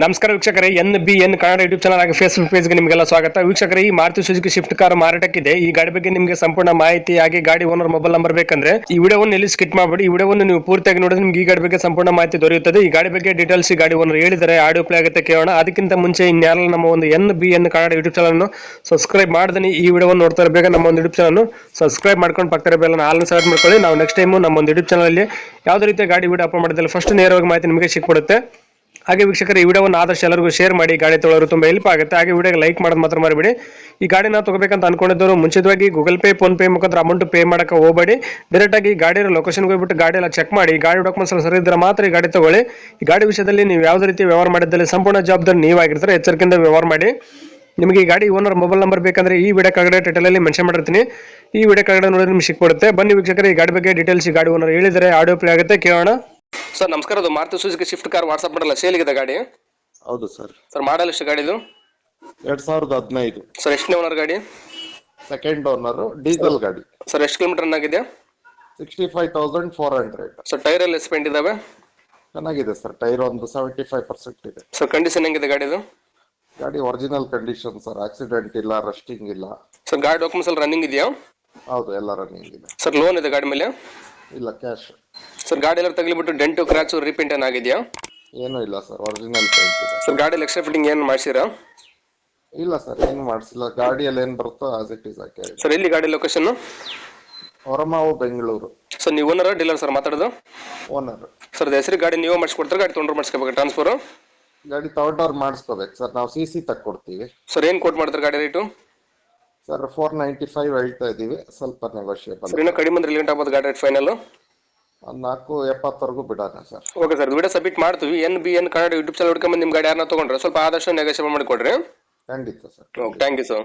ನಮಸ್ಕಾರ ವೀಕ್ಷಕರೇ, N B N Kannada YouTube channel ಹಾಗೆ ಫೇಸ್ಬುಕ್ ಪೇಜ್ಗೆ ನಿಮಗೆಲ್ಲ ಸ್ವಾಗತ. ವೀಕ್ಷಕರೇ, ಈ ಮಾರುತಿ ಸುಜುಕಿ ಶಿಫ್ಟ್ ಕಾರ್ ಮಾರಾಟಕ್ಕಿದೆ. ಈ ಗಾಡಿ ಬಗ್ಗೆ ನಿಮಗೆ ಸಂಪೂರ್ಣ ಮಾಹಿತಿ ಹಾಗೆ ಗಾಡಿ ಓನರ್ ಮೊಬೈಲ್ ನಂಬರ್ ಬೇಕಂದ್ರೆ ಈ ವಿಡಿಯೋವನ್ನು ಎಲ್ಲಿ ಸ್ಕಿಟ್ ಮಾಡಬೇಡಿ. ಈ ವಿಡಿಯೋವನ್ನು ನೀವು ಪೂರ್ತಿಯಾಗಿ ನೋಡಿದ್ರೆ ನಿಮ್ಗೆ ಈ ಗಾಡಿ ಬಗ್ಗೆ ಸಂಪೂರ್ಣ ಮಾಹಿತಿ ದೊರೆಯುತ್ತದೆ. ಈ ಗಾಡಿ ಬಗ್ಗೆ ಡೀಟೇಲ್ಸ್ ಈ ಗಾಡಿ ಓನರ್ ಹೇಳಿದರೆ ಆಡಿಯೋ ಪ್ಲೇ ಆಗುತ್ತೆ ಕೇಳೋಣ. ಅದಕ್ಕಿಂತ ಮುಂಚೆ ಇನ್ಯಾರಲ್ಲ ನಮ್ಮ ಒಂದು N B N Kannada YouTube channel subscribe ಮಾಡಿದ್ರೆ ಈ ವಿಡಿಯೋವನ್ನು ನೋಡ್ತಾ ಇರಬೇಕು. ನಮ್ಮ ಒಂದು ಯೂಟ್ಯೂಬ್ ಚಾನಲ್ ಸಬ್ಸ್ಕ್ರೈಬ್ ಮಾಡ್ಕೊಂಡು ಪಕ್ಕದ ಬೆಲ್ಲ ಆಲ್ನ ಸೆಲೆಕ್ಟ್ ಮಾಡ್ಕೊಳ್ಳಿ. ನಾವು ನೆಕ್ಸ್ಟ್ ಟೈಮು ನಮ್ಮ ಒಂದು ಯೂಟ್ಯೂಬ್ ಚಾನಲ್ ಯಾವುದೇ ರೀತಿಯ ಗಾಡಿ ವಿಡಿಯೋ ಅಪ್ಲೋಡ್ ಮಾಡಿದ್ರೆ ಫಸ್ಟ್ ನೇರವಾಗಿ ಮಾಹಿತಿ ನಿಮಗೆ ಸಿಕ್ಬಿಡುತ್ತೆ. ಹಾಗೆ ವೀಕ್ಷಕರು, ಈ ವಿಡಿಯೋವನ್ನು ಆದಷ್ಟು ಎಲ್ಲರಿಗೂ ಶೇರ್ ಮಾಡಿ, ಗಾಡಿ ತೊಗೊಳ್ಳೋರು ತುಂಬ ಹೆಲ್ಪ್ ಆಗುತ್ತೆ. ಹಾಗೆ ವಿಡಿಯೋಗೆ ಲೈಕ್ ಮಾಡೋದು ಮಾತ್ರ ಮರಿಬೇಡಿ. ಈ ಗಾಡಿನ ತಗೋಬೇಕಂತ ಅನ್ಕೊಂಡಿದ್ದವರು ಮುಂಚಿತವಾಗಿ ಗೂಗಲ್ ಪೇ ಫೋನ್ ಪೇ ಮುಖಾಂತರ ಅಮೌಂಟ್ ಪೇ ಮಾಡೋಕೆ ಹೋಗಬೇಡಿ. ಡೈರೆಕ್ಟ್ ಆಗಿ ಗಾಡಿ ಲೊಕೇಶನ್ಗೆ ಹೋಗ್ಬಿಟ್ಟು ಗಾಡಿ ಎಲ್ಲ ಚೆಕ್ ಮಾಡಿ, ಗಾಡಿ ಡಾಕ್ಯುಮೆಂಟ್ಸ್ ಸರಿ ಇದ್ರೆ ಮಾತ್ರ ಈ ಗಾಡಿ ತಗೊಳ್ಳಿ. ಈ ಗಾಡಿ ವಿಷಯದಲ್ಲಿ ನೀವು ಯಾವುದೇ ರೀತಿ ವ್ಯವಹಾರ ಮಾಡಿದ್ದಲ್ಲಿ ಸಂಪೂರ್ಣ ಜವಾಬ್ದಾರಿ ನೀವಾಗಿರ್ತಾರೆ. ಎಚ್ಚರಿಕೆಯಿಂದ ವ್ಯವಹಾರ ಮಾಡಿ. ನಿಮಗೆ ಈ ಗಾಡಿ ಓನರ್ ಮೊಬೈಲ್ ನಂಬರ್ ಬೇಕಂದ್ರೆ ಈ ವಿಡಿಯೋ ಕೆಳಗಡೆ ಟೈಟಲಲ್ಲಿ ಮೆನ್ಷನ್ ಮಾಡಿರ್ತೀನಿ. ಈ ವಿಡಿಯೋ ಕೆಳಗಡೆ ನೋಡಿದ್ರೆ ನಿಮ್ಗೆ ಸಿಕ್ಬಿಡುತ್ತೆ. ಬನ್ನಿ ವೀಕ್ಷಕರೇ, ಈ ಗಾಡಿ ಬಗ್ಗೆ ಡೀಟೇಲ್ಸ್ ಈ ಗಾಡಿ ಓನರ್ ಹೇಳಿದರೆ ಆಡಿಯೋ ಪ್ಲೇ ಆಗುತ್ತೆ. ಕೇಳೋಣ. ಸರ್ ನಮಸ್ಕಾರ ಅದು ಮಾರುತಿ ಸುಜುಕಿ ಶಿಫ್ಟ್ ಕಾರ್ ವಾಟ್ಸಪ್ ಮಾಡಲ್ಲ ಇದೆ ಗಾಡಿ. ಹೌದು ಸರ್. ಸರ್ ಮಾಡಲ್ ಎಷ್ಟು ಗಾಡಿದು ಎರಡ್ ಸಾವಿರದ ಹದಿನೈದು. ಸರ್ ಎಷ್ಟನೇ ಓನರ್ ಗಾಡಿ? ಸೆಕೆಂಡ್ ಓನರ್ ಡೀಸೆಲ್ ಗಾಡಿ. ಸರ್ ಎಷ್ಟು ಕಿಲೋಮೀಟರ್ ಆಗಿದೆ? Sixty five thousand four hundred sir tyre ಎಲ್ಲ ಸ್ಪೆಂಡ್ ಇದಾವೆ? ಚೆನ್ನಾಗಿದೆ ಸರ್ ಟೈರ್ ಒಂದು ಸೆವೆಂಟಿ ಫೈವ್ ಪರ್ಸೆಂಟ್ ಇದೆ. ಸರ್ ಕಂಡೀಷನ್ ಹೆಂಗಿದೆ ಗಾಡಿದು ಗಾಡಿ ಒರಿಜಿನಲ್ ಕಂಡೀಷನ್ ಸರ್ ಆಕ್ಸಿಡೆಂಟ್ ಇಲ್ಲ ರಸ್ಟಿಂಗ್ ಇಲ್ಲ. ಸರ್ ಗಾಡಿ ಡಾಕ್ಯುಮೆಂಟ್ಸ್ ಎಲ್ಲ ರನ್ನಿಂಗ್ ಇದೆಯಾ? ಹೌದು ಎಲ್ಲ ರನ್ನಿಂಗ್ ಇದೆ. ಸರ್ ಲೋನ್ ಇದೆ ಗಾಡಿ ಮೇಲೆ? ಇಲ್ಲ ಕ್ಯಾಶ್ ಸರ್ ಗಾಡಿ ಎಲ್ಲ ತಗಲಿಬಿಟ್ಟು ಡೆಂಟು ಕ್ರಾಚು ರೀಪೇಂಟ್ ಏನಾಗಿದೆಯಾ? ಏನೂ ಇಲ್ಲ ಸರ್ ಒರಿಜಿನಲ್ ಪೇಂಟ್ ಇದೆ. ಸರ್ ಗಾಡಿ ಎಕ್ಸ್ಟ್ರಾ ಫಿಟ್ಟಿಂಗ್ ಏನು ಮಾಡಿಸಿರಾ? ಇಲ್ಲ ಸರ್ ಏನು ಮಾಡಿಸಿಲ್ಲ. ಗಾಡಿಯಲ್ಲಿ ಏನು ಬರುತ್ತೋ ಆಸ್ ಇಟ್ ಈಸ್ ಹಾಕಿ ಸರ್ ಎಲ್ಲಿ ಗಾಡಿ ಲೊಕೇಶನ್ ಹೊರಮಾವು ಬೆಂಗಳೂರು. ಸರ್ ನೀವು ಓನರ್ ಡೀಲರ್ ಸರ್ ಮಾತಾಡೋದು? ಓನರ್ ಸರ್ ಹೆಸರು ಗಾಡಿ ನೀವು ಮಾಡಿಸ್ಕೊಡ್ತಾರೆ ಗಾಡಿ ತೊಗೊಂಡ್ರೆ ಮಾಡಿಸ್ಕೋಬೇಕು ಟ್ರಾನ್ಸ್ಫರ್ ಗಾಡಿ ತಗೊಂಡವ್ರು ಮಾಡಿಸ್ಕೋಬೇಕು ಸರ್ ನಾವು ಸಿ ಸಿ ತಕ್ಕೊಡ್ತೀವಿ. ಸರ್ ಏನು ಕೋಟ್ ಮಾಡ್ತಾರೆ ಗಾಡಿ rate sir four ninety five ಹೇಳ್ತಾ ಇದ್ದೀವಿ ಸ್ವಲ್ಪ ನೆಗೋಷಿಯೇಬಲ್ ಸರ್ ಇನ್ನೂ ಕಡಿಮೆ ಅಂದ್ರೆ ಲೇಟ್ ಆಗ್ಬೋದು ಗಾಡಿ ರೇಟ್ ಫೈನಲ್ ನಾಲ್ಕು ಎಪ್ಪತ್ತವರೆಗೂ ಬಿಡೋಣ sir. Okay sir video submit ಮಾಡ್ತೀವಿ. N B N Kannada YouTube channel ಹುಡ್ಕೊಂಬಂದು ನಿಮ್ಮ ಗಾಡಿ ಯಾರನ್ನ ತೊಗೊಂಡ್ರೆ ಸ್ವಲ್ಪ ಆದಷ್ಟು ನೆಗೋಷಿಯೇಟ್ ಮಾಡಿಕೊಡ್ರಿ. ಖಂಡಿತ sir okay thank you sir